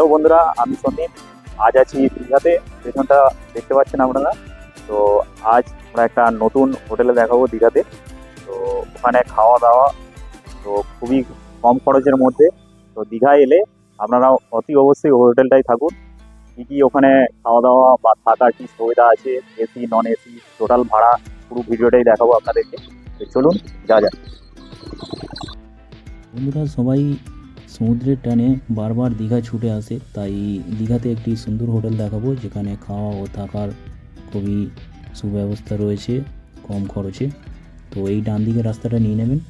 Hello বন্ধুরা, আমি সন্দীপ। আজ আছি দীঘাতে পেছনটা দেখতে পাচ্ছেন আপনারা। তো আজ আমরা একটা নতুন হোটেলে দেখাবো দীঘাতে। তো ওখানে খাওয়া দাওয়া, তো খুবই কম খরচের মধ্যে। তো দীঘায় এলে আপনারা অতি অবশ্যই হোটেলটাই থাকুন। কী কী ওখানে খাওয়া দাওয়া বা থাকার কী সুবিধা আছে এসি নন এসি টোটাল ভাড়া, পুরো ভিডিওটাই দেখাবো আপনাদেরকে। তো চলুন, যা যা বন্ধুরা, সবাই সমুদ্রের টানে বারবার দীঘা ছুটে আসে, তাই দীঘাতে একটি সুন্দর হোটেল দেখাবো, যেখানে খাওয়া ও থাকার খুবই সুব্যবস্থা রয়েছে, কম খরচে। তো এই ডান দিকের রাস্তাটা নিয়ে নেবেন।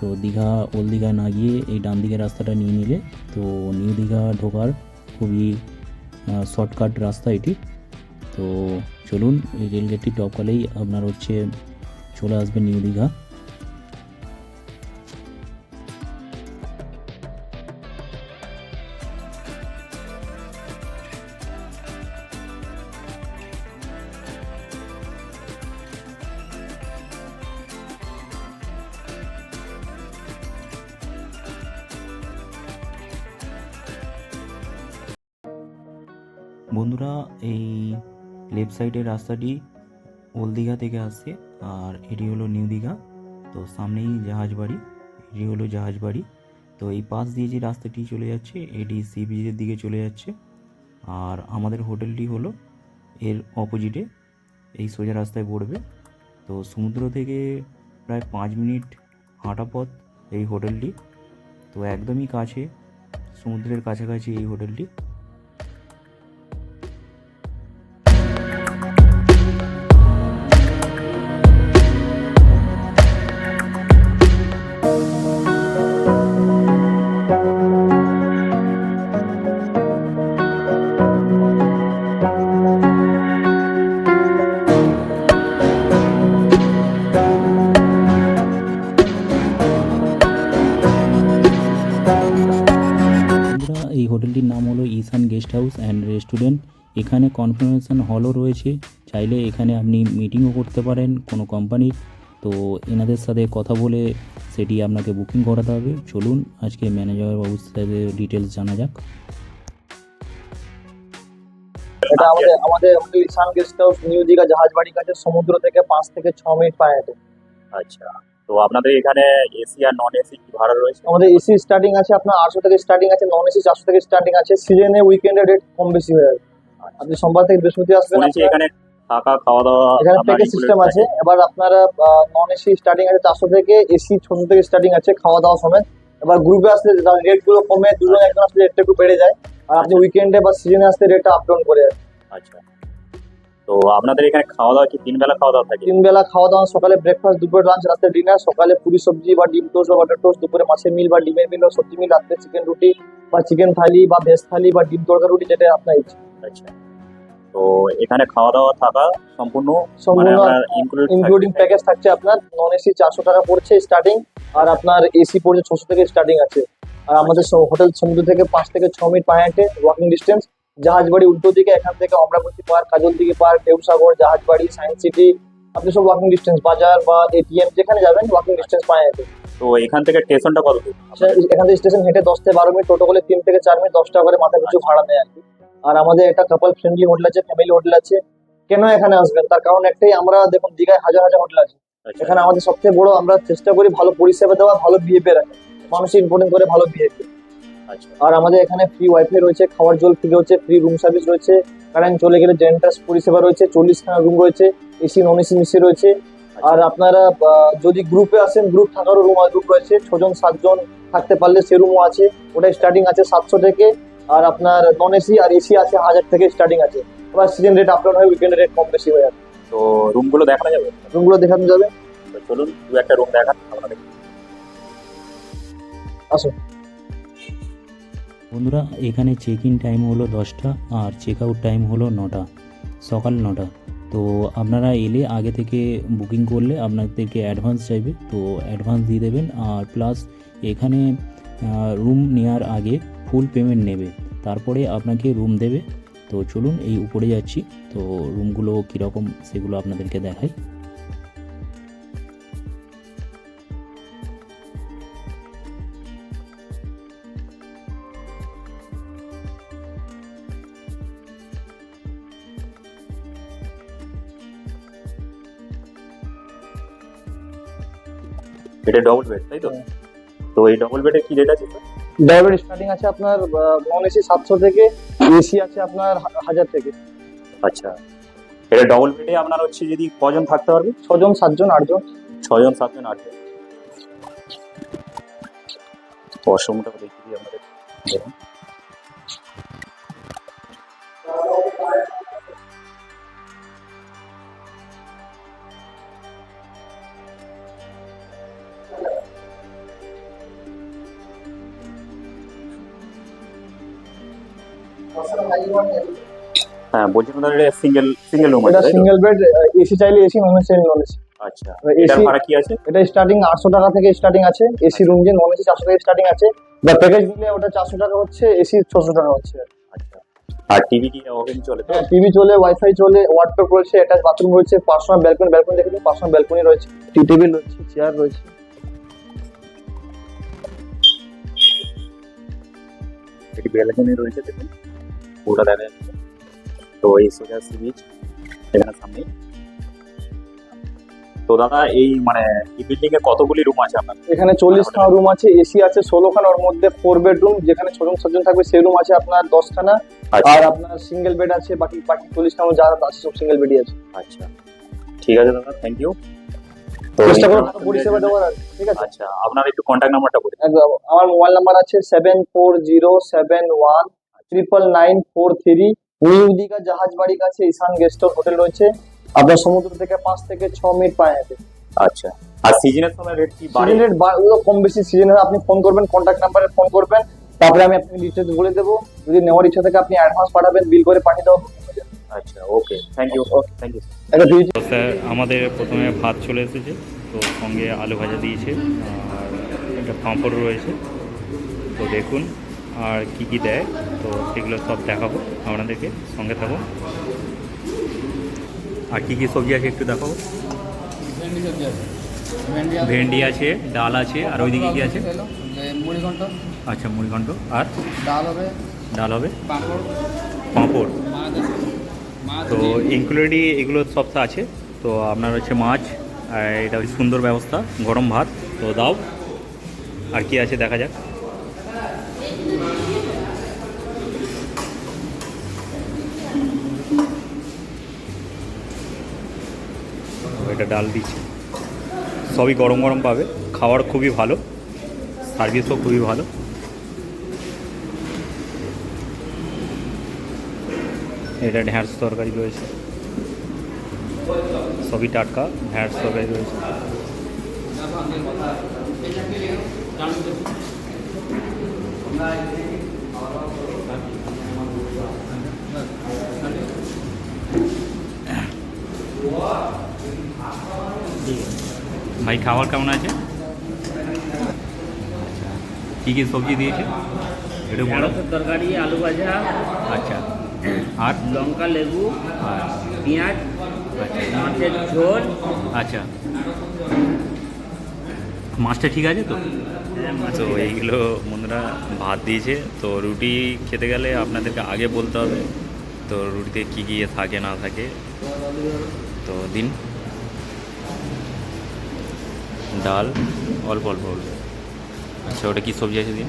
তো দীঘা, ওল্ড দীঘা না গিয়ে এই ডান দিকের রাস্তাটা নিয়ে নিলে, তো নিউ দীঘা ঢোকার খুবই শর্টকাট রাস্তা এটি। তো চলুন, এই রেলগেটটি টপকালেই আপনার হচ্ছে চলে আসবে নিউ দীঘা। বন্ধুরা, এই লেফট সাইডের রাস্তাটি ওল্ড দীঘা থেকে আসছে আর এটি হলো নিউ দীঘা। তো সামনেই জাহাজ বাড়ি, এটি হলো জাহাজ বাড়ি। তো এই পাশ দিয়ে যে রাস্তাটি চলে যাচ্ছে, এটি সি বিচের দিকে চলে যাচ্ছে। আর আমাদের হোটেলটি হলো এর অপোজিটে এই সোজা রাস্তায় পড়বে। তো সমুদ্র থেকে প্রায় পাঁচ মিনিট হাঁটা পথ এই হোটেলটি। তো একদমই কাছে, সমুদ্রের কাছাকাছি এই হোটেলটি। হোটেলটির নাম হলো Ishan guest house and restaurant. এখানে কনফার্মেশন হলও রয়েছে। চাইলে এখানে আপনি মিটিংও করতে পারেন কোনো কোম্পানির। তো এনাদের সাথে কথা বলে সেটি আপনাকে বুকিং করাতে হবে। চলুন আজকে ম্যানেজার বাবুর সাথে ডিটেলস জানা যাক। এটা আমাদের আমাদের hotel Ishan guest house new Digha জাহাজ বাড়ির কাছে সমুদ্র থেকে পাঁচ থেকে ছ মিনিট পায়ে হেঁটে। আচ্ছা। তো আপনাদের এখানে এসি আর নন এসি কি ভাড়া রয়েছে? আমাদের এসি স্টার্টিং আছে আপনার আটশো থেকে স্টার্টিং আছে নন এসি চারশো থেকে স্টার্টিং আছে। সিজনে উইকেন্ডে রেট কম বেশি হয়ে যাবে। আপনি সোমবার থেকে বৃহস্পতি আসবেন এখানে থাকা খাওয়া দাওয়া এখানে প্যাকেজ সিস্টেম আছে। এবার আপনারা নন এসি স্টার্টিং আছে চারশো থেকে এসি ছশো থেকে স্টার্টিং আছে খাওয়া দাওয়া সমেত। এবার গ্রুপে আসলে রেটগুলো কমে দুজন একজন আসলে রেটটা একটু বেড়ে যায়। আর আপনি উইকেন্ডে বা সিজনে আসলে রেটটা আপ ডাউন করে। আচ্ছা। তো আপনাদের এখানে খাওয়া দাওয়া কি তিন বেলা খাওয়া দাওয়া থাকে? তিন বেলা খাওয়া দাওয়া সকালে ব্রেকফাস্ট দুপুরে লাঞ্চ রাতে ডিনার সকালে পুরি সবজি বা ডিম টোস্ট বা বাটার টোস্ট দুপুরে মাছের মিল বা ডিমের মিল বা সবজি মিল রাত্রে চিকেন রুটি বা চিকেন থালি বা ভেজ থালি বা ডিম তরকা রুটি যেটা আপনার ইচ্ছে। আচ্ছা। তো এখানে খাওয়া দাওয়া থাকা সম্পূর্ণ? মানে সম্পূর্ণ ইনক্লুডিং প্যাকেজ থাকছে আপনার নন এসি চারশো টাকা পড়ছে স্টার্টিং আর আপনার এসি পড়ছে ছশো থেকে স্টার্টিং আছে। আর আমাদের হোটেল সমুদ্র থেকে পাঁচ থেকে ছ মিনিট পায়ে হেঁটে ওয়াকিং ডিস্টেন্স জাহাজবাড়ি উল্টো দিকে এখান থেকে অমরাবতী পার্ক কাজল দিকে পার্ক দেবসাগর জাহাজবাড়ি সায়েন্স সিটি আপনি সব ওয়াকিং ডিস্টেন্স বাজার বা এটিএম যেখানে যাবেন ওয়াকিং ডিস্টেন্স পায়ে হেঁটে তো এখান থেকে স্টেশনটা কত দূর? এখান থেকে স্টেশন হেঁটে দশ থেকে বারো মিনিট টোটো করে তিন থেকে চার মিনিট দশ টাকা করে মাথা পিছু ভাড়া নেয় আর কি। আর আমাদের একটা কাপল ফ্রেন্ডলি হোটেল আছে ফ্যামিলি হোটেল আছে। কেন এখানে আসবেন? তার কারণ একটাই আমরা দেখুন দীঘায় হাজার হাজার হোটেল আছে। আচ্ছা, এখানে আমাদের সবথেকে বড় আমরা চেষ্টা করি ভালো পরিষেবা দেওয়া ভালো বিহেভিয়ার রাখা মানুষের ইম্পর্টেন্ট করে ভালো বিহেভিয়ার আচ্ছা আর আমাদের এখানে ফ্রি ওয়াইফাই রয়েছে খাওয়ার জল ফ্রি রয়েছে ফ্রি রুম সার্ভিস রয়েছে। কারেন্ট চলে গেলে জেন্টাস পরিষেবা রয়েছে চল্লিশ খানা রুম রয়েছে এসি নন এসি মিশে রয়েছে আর আপনারা যদি গ্রুপে আসেন গ্রুপ থাকারও রুম রুম রয়েছে। ছজন সাতজন থাকতে পারলে সে রুমও আছে। ওটা স্টার্টিং আছে সাতশো থেকে। আর আপনার নন এসি আর এসি আছে হাজার থেকে স্টার্টিং আছে। এবার সিজন রেট আপ ডাউন হয় উইকেন্ড রেট কম বেশি হয়ে যাবে। তো রুমগুলো দেখানো যাবে? রুমগুলো দেখানো যাবে। চলুন দু একটা রুম দেখান আপনাদের আসুন। বন্ধুরা, এখানে চেক ইন টাইম হলো দশটা আর চেক আউট টাইম হলো নটা, সকাল নটা। তো আপনারা এলে আগে থেকে বুকিং করলে আপনাদেরকে অ্যাডভান্স চাইবে, তো অ্যাডভান্স দিয়ে দেবেন আর প্লাস এখানে রুম নেওয়ার আগে ফুল পেমেন্ট নেবে, তারপরে আপনাকে রুম দেবে। তো চলুন এই উপরে যাচ্ছি, তো রুমগুলো কীরকম সেগুলো আপনাদেরকে দেখাই। এটা ডবল বেড তাই তো। তো এই ডবল বেডে কি রেট আছে ডবল বেড স্টার্টিং আছে আপনার নন এসি সাতশো থেকে এসি আছে আপনার হাজার থেকে। আচ্ছা। এটা ডবল বেডে আপনার হচ্ছে যদি কজন থাকতে পারবে? ছজন সাতজন আটজন। ছজন সাতজন আটজন। অসমটা দেখিয়ে দেখুন। হ্যাঁ তাহলে এটা সিঙ্গেল সিঙ্গেল রুম এটা সিঙ্গেল বেড এসি চাইলে AC non AC non AC আচ্ছা এবার ভাড়া কি আছে? এটা স্টার্টিং আটশো টাকা থেকে স্টার্টিং আছে এসি রুম যে নন এসি চারশো থেকে স্টার্টিং আছে। বা প্যাকেজ নিলে ওটা চারশো টাকা হচ্ছে এসি ছশো টাকা হচ্ছে। আচ্ছা আর টিভি কি ওভেন চলে তো? টিভি চলে ওয়াইফাই চলে ওয়াটটপ রয়েছে অ্যাটাচ বাথরুম রয়েছে পার্সোনাল ব্যালকনি ব্যালকনি দেখে দিন পার্সোনাল ব্যালকনি রয়েছে টি টেবিল রয়েছে চেয়ার রয়েছে। এটি ব্যালকনি রয়েছে দেখুন। পুরোটা দেখা যাচ্ছে তো এই সোজা সি বিচ এখানে সামনে তো দাদা এই মানে এই বিল্ডিং এ কতগুলি রুম আছে আপনার? এখানে চল্লিশ খানা রুম আছে এসি আছে ষোলো খানা ওর মধ্যে ফোর বেডরুম যেখানে ছজন সাতজন থাকবে সেই রুম আছে আপনার দশখানা। আচ্ছা। আর আপনার সিঙ্গেল বেড আছে বাকি বাকি চল্লিশ খানা যা আছে সব সিঙ্গেল বেডই আছে। আচ্ছা। ঠিক আছে দাদা থ্যাংক ইউ চেষ্টা ভালো পরিষেবা দেওয়ার ঠিক আছে? আচ্ছা আপনার একটু কন্ট্যাক্ট নাম্বারটা বলে দিন। একদম আমার মোবাইল নাম্বার আছে seven four zero seven one triple nine four three new Digha জাহাজ বাড়ির কাছে ঈশান গেস্ট হোটেল রয়েছে। আপনার সমুদ্র থেকে পাঁচ থেকে ছ মিনিট পায়ে হেঁটে। আচ্ছা। আর সিজনের সময় রেট কি বাড়ে? সিজন রেট কম বেশি সিজন আপনি ফোন করবেন কন্ট্যাক্ট নাম্বারে ফোন করবেন। তারপরে আমি আপনাকে ডিটেলস বলে দেবো। যদি নেওয়ার ইচ্ছা থাকে আপনি অ্যাডভান্স পাঠাবেন বিল করে পাঠিয়ে দেবো আচ্ছা okay thank you thank you একটা স্যার আমাদের প্রথমে ভাত চলে এসেছে তো সঙ্গে আলু ভাজা দিয়েছে আর একটা পাঁপড় রয়েছে। তো দেখুন। আর কি কি দেয়, তো সেগুলো সব দেখাবো আপনাদেরকে, সঙ্গে থাকো আর কি কি সবজি আছে একটু দেখাবো? ভেন্ডি আছে, ডাল আছে, আর ওইদিকে কি আছে? আচ্ছা মুড়িঘণ্ট। আর? ডাল হবে। ডাল হবে পাঁপড়। তো। ইনক্লুডি এগুলো সব আছে। তো আপনার হচ্ছে মাছ, আর এটা সুন্দর ব্যবস্থা, গরম ভাত, তো দাও। আর কি আছে দেখা যাক। এটা ডাল দিচ্ছে সবই গরম গরম পাবে। খাবার খুবই ভালো। সার্ভিসও খুবই ভালো। এটা ঢ্যাঁড়স তরকারি রয়েছে। সবই টাটকা, ঢ্যাঁড়স তরকারি রয়েছে। ভাই খাবার কেমন আছে? আচ্ছা কী কী সবজি দিয়েছে? একটু ঢেঁড়সের তরকারি আলু ভাজা আচ্ছা। আর? লঙ্কা লেবু আর? পেঁয়াজ আচ্ছা। মাছের ঝোল। আচ্ছা। মাছটা ঠিক আছে তো? তো এইগুলো বন্ধুরা ভাত দিয়েছে। তো রুটি খেতে গেলে আপনাদেরকে আগে বলতে হবে। তো রুটিতে কী কী থাকে না থাকে। তো দিন। ডাল, অল্প অল্প আচ্ছা ওটা কী সবজি আছে দিন?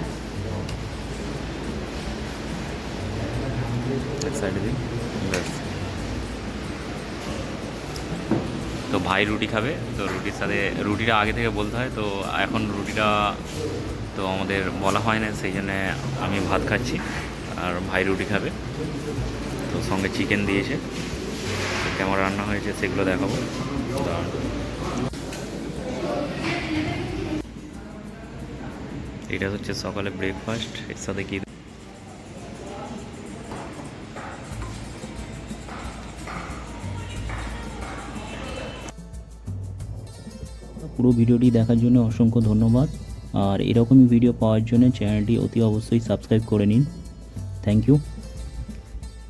সাইডে দিন, ব্যাস। তো ভাই রুটি খাবে, তো রুটির সাথে, রুটিটা আগে থেকে বলতে হয়, তো এখন রুটিটা তো আমাদের বলা হয় না, সেই জন্যে আমি ভাত খাচ্ছি, আর ভাই রুটি খাবে। তো সঙ্গে চিকেন দিয়েছে। তো কেমন রান্না হয়েছে সেগুলো দেখাবো। দাঁড়ান। এটা হচ্ছে সকালে ব্রেকফাস্ট এর সাথে কি? পুরো ভিডিওটি দেখার জন্য অসংখ্য ধন্যবাদ। আর এরকমই ভিডিও পাওয়ার জন্য চ্যানেলটি অতি অবশ্যই সাবস্ক্রাইব করে নিন। Thank you